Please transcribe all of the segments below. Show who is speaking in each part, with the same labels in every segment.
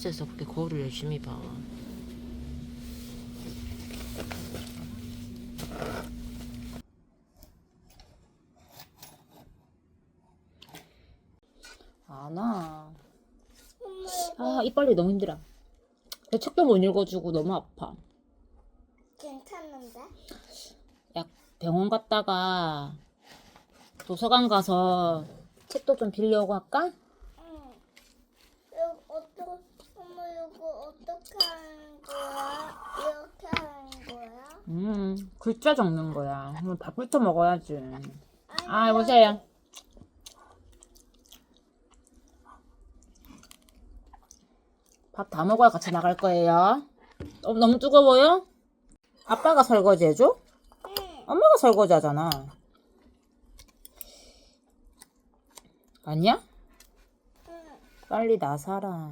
Speaker 1: 버스에서 그렇게 거울을 열심히 봐 안 와 아 이빨이 너무 힘들어 내 책도 못 읽어주고 너무 아파
Speaker 2: 괜찮은데?
Speaker 1: 약 병원 갔다가 도서관 가서 책도 좀 빌려고 할까?
Speaker 2: 응. 이거 어떻게, 엄마 이거 어떻게 하는 거야? 이렇게 하는 거야?
Speaker 1: 음 글자 적는 거야 그럼 밥부터 먹어야지
Speaker 2: 아니,
Speaker 1: 아 여보세요 밥 다 먹어야 같이 나갈 거예요 어, 너무 뜨거워요? 아빠가 설거지 해줘?
Speaker 2: 응.
Speaker 1: 엄마가 설거지 하잖아 아니야?
Speaker 2: 응.
Speaker 1: 빨리 나사라.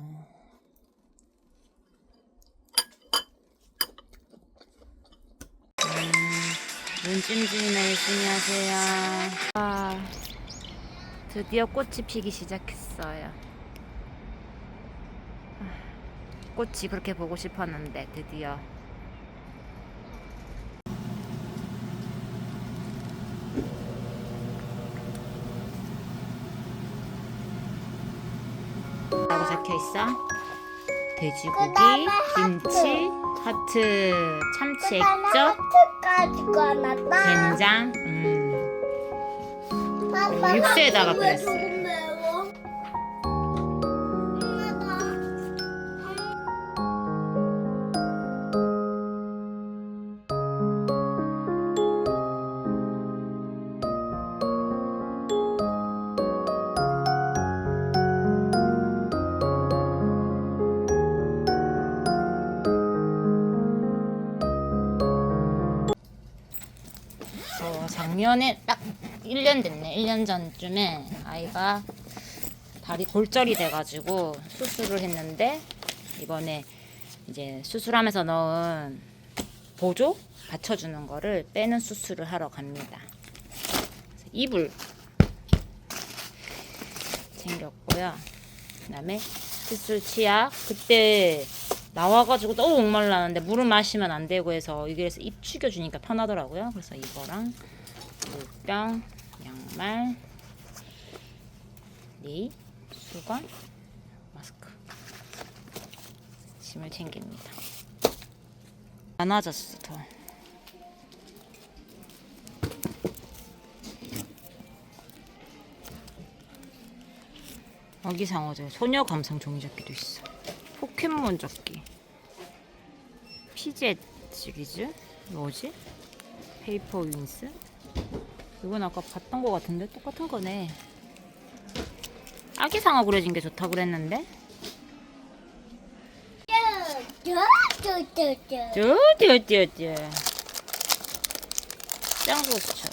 Speaker 1: 눈찜질이나 열심히 하세요. 아, 드디어 꽃이 피기 시작했어요. 아, 꽃이 그렇게 보고 싶었는데 드디어. 라고 적혀 있어. 돼지고기, 김치, 하트, 참치 액젓,
Speaker 2: 하트까지 꺼놨다.
Speaker 1: 된장. 음. 육수에다가 그랬어요. 작년에 딱 1년 됐네. 1년 전쯤에 아이가 다리 골절이 돼가지고 수술을 했는데 이번에 이제 수술하면서 넣은 보조 받쳐주는 거를 빼는 수술을 하러 갑니다. 이불 챙겼고요. 그다음에 칫솔 치약 그때 나와가지고 너무 목말랐는데 물을 마시면 안 되고 해서 이게 그래서 입 죽여주니까 편하더라고요. 그래서 이거랑 물병, 양말, 리, 수건, 마스크 짐을 챙깁니다. 많아졌어 더. 어기상어죠. 소녀 감성 종이접기도 있어. 포켓몬 접기. 피젯 시리즈? 뭐지? 페이퍼 윈스? 이건 아까 봤던 거 같은데 똑같은 거네. 아기 상어 그려진 게 좋다 그랬는데?
Speaker 2: 쭈쭈쭈쭈.
Speaker 1: 짱구스쳐.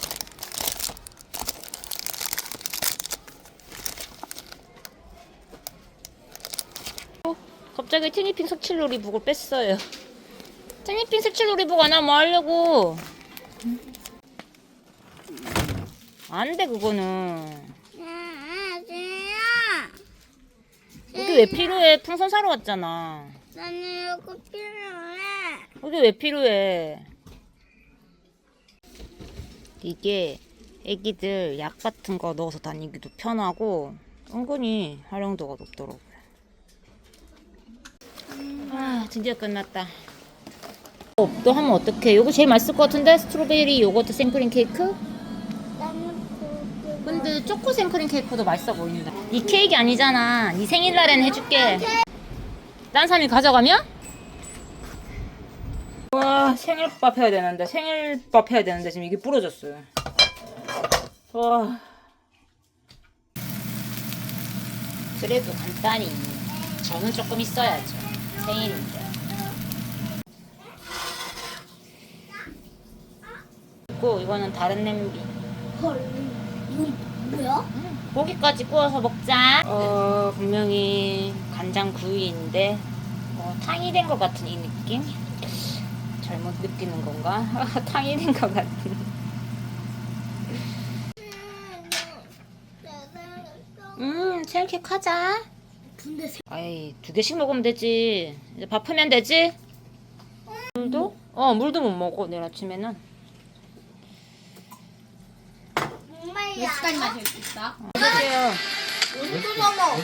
Speaker 1: 어, 갑자기 티니핑 색칠놀이 북을 뺐어요. 티니핑 색칠놀이북 안 하면 뭐 하려고? 안 돼, 그거는. 여기 왜 필요해? 풍선 사러 왔잖아.
Speaker 2: 나는 이거 필요해.
Speaker 1: 여기 왜 필요해? 이게 애기들 약 같은 거 넣어서 다니기도 편하고 은근히 활용도가 높더라고요. 아 드디어 끝났다. 어, 또 하면 어떡해? 이거 제일 맛있을 것 같은데? 스트로베리 요거트 생크림 케이크? 근데 초코 생크림 케이크도 맛있어 보인다. 이 케이크 아니잖아. 이 생일날엔 해줄게. 딴 사람이 가져가면? 와 생일밥 해야 되는데 생일밥 해야 되는데 지금 이게 부러졌어요. 와. 그래도 간단히 저는 조금 있어야죠. 생일인데. 있고 이거는 다른 냄비.
Speaker 2: 헐, 이건 뭐야?
Speaker 1: 고기까지 구워서 먹자. 어, 분명히 간장 구이인데 뭐 탕이 된 것 같은 이 느낌? 잘못 느끼는 건가? 탕이 된 것 같은. 음, 체인케이크 하자.
Speaker 2: 분대 세.
Speaker 1: 아이, 두 개씩 먹으면 되지. 이제 밥하면 되지? 물도? 어, 물도 못 먹어, 내일 아침에는.
Speaker 2: 정말
Speaker 3: 몇 시까지 마실 수 있어?
Speaker 1: 어떡해요.
Speaker 2: 무슨 넘어?
Speaker 1: 어,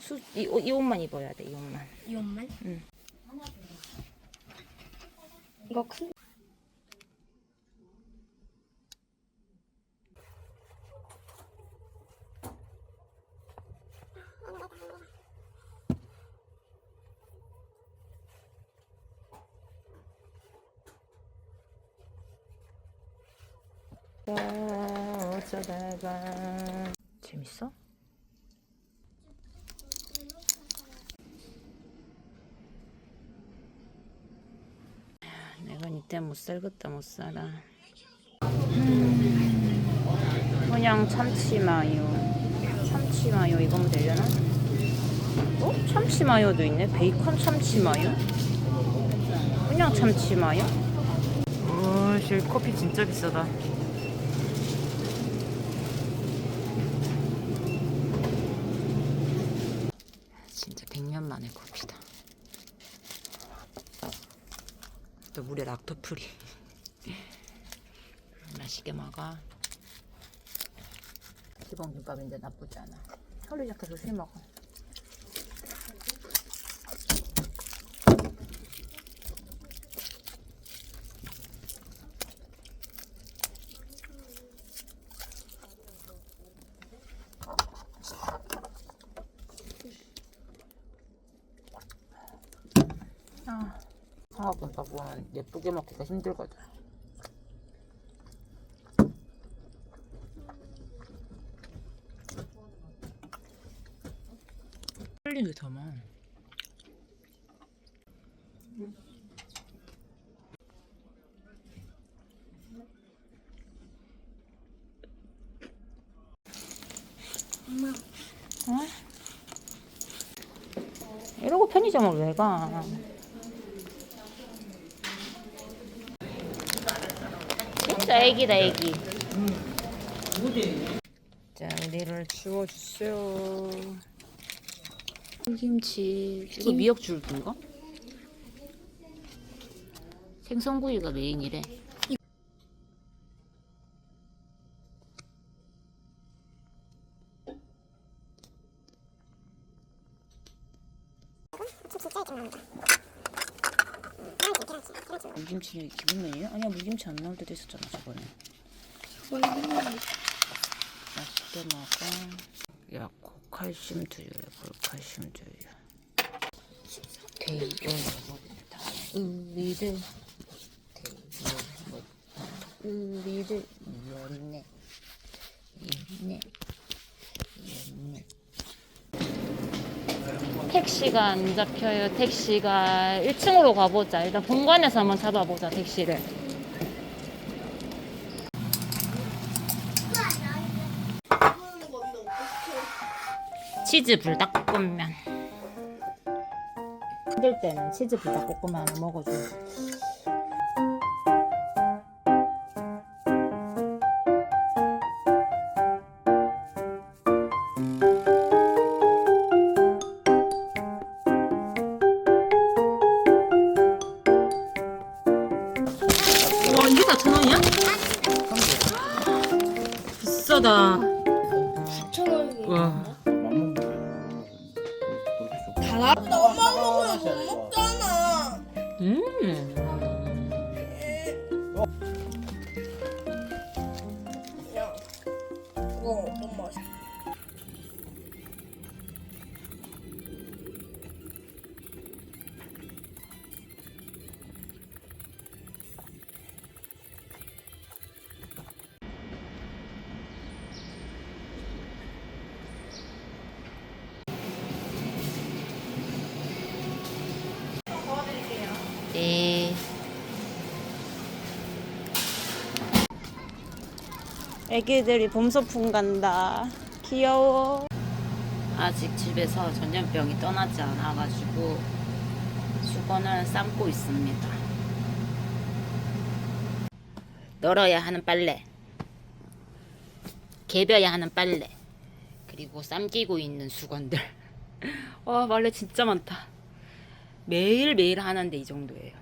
Speaker 1: 수, 이, 옷- 이 옷만 입어야 돼, 이 옷만.
Speaker 2: 이 옷만?
Speaker 1: 응.
Speaker 2: 이거 큰.
Speaker 1: 어쩌다가 재밌어? 이때 못 살겠다 못 살아. 음, 그냥 참치 마요. 참치 마요 이거 면 되려나? 어? 참치 마요도 있네. 베이컨 참치 마요? 그냥 참치 마요? 오, 씨 커피 진짜 비싸다. 진짜 100년 만에 커피다. 또 물에 락토프리. 맛있게 먹어. 기본 김밥인데 나쁘지 않아. 혈리 작게 조심히 먹어. 아, 상어김밥은 예쁘게 먹기가 힘들거든. 흘린 게더 많아.
Speaker 2: 엄마.
Speaker 1: 어? 이러고 편의점을 왜 가? 진짜 애기다 애기. 자, 우리를 주워주세요. 김치. 이거 미역줄기인가? 생선구이가 메인이래. 물김치 기본 메뉴야? 아니야 물김치 안 나올 때도 있었잖아 저번에. 맛있게 먹어. 야 고칼슘 두유래 고칼슘 두유. 대이를 먹다 우리들 대이를 먹다 우리들 연내 연내. 택시가 안 잡혀요. 택시가 1층으로 가보자. 일단 본관에서 한번 잡아보자 택시를. 치즈 불닭볶음면. 힘들 때는 치즈 불닭볶음면 하나 먹어줘. 와 이게 다천 원이야? 비싸다.
Speaker 2: 천 원이.
Speaker 1: 와.
Speaker 2: 달아? 엄마 먹으면
Speaker 1: 애기들이 봄 소풍 간다. 귀여워. 아직 집에서 전염병이 떠나지 않아가지고 수건을 삶고 있습니다. 널어야 하는 빨래, 개벼야 하는 빨래, 그리고 삶기고 있는 수건들. 와 빨래 진짜 많다. 매일 매일 하는데 이 정도예요.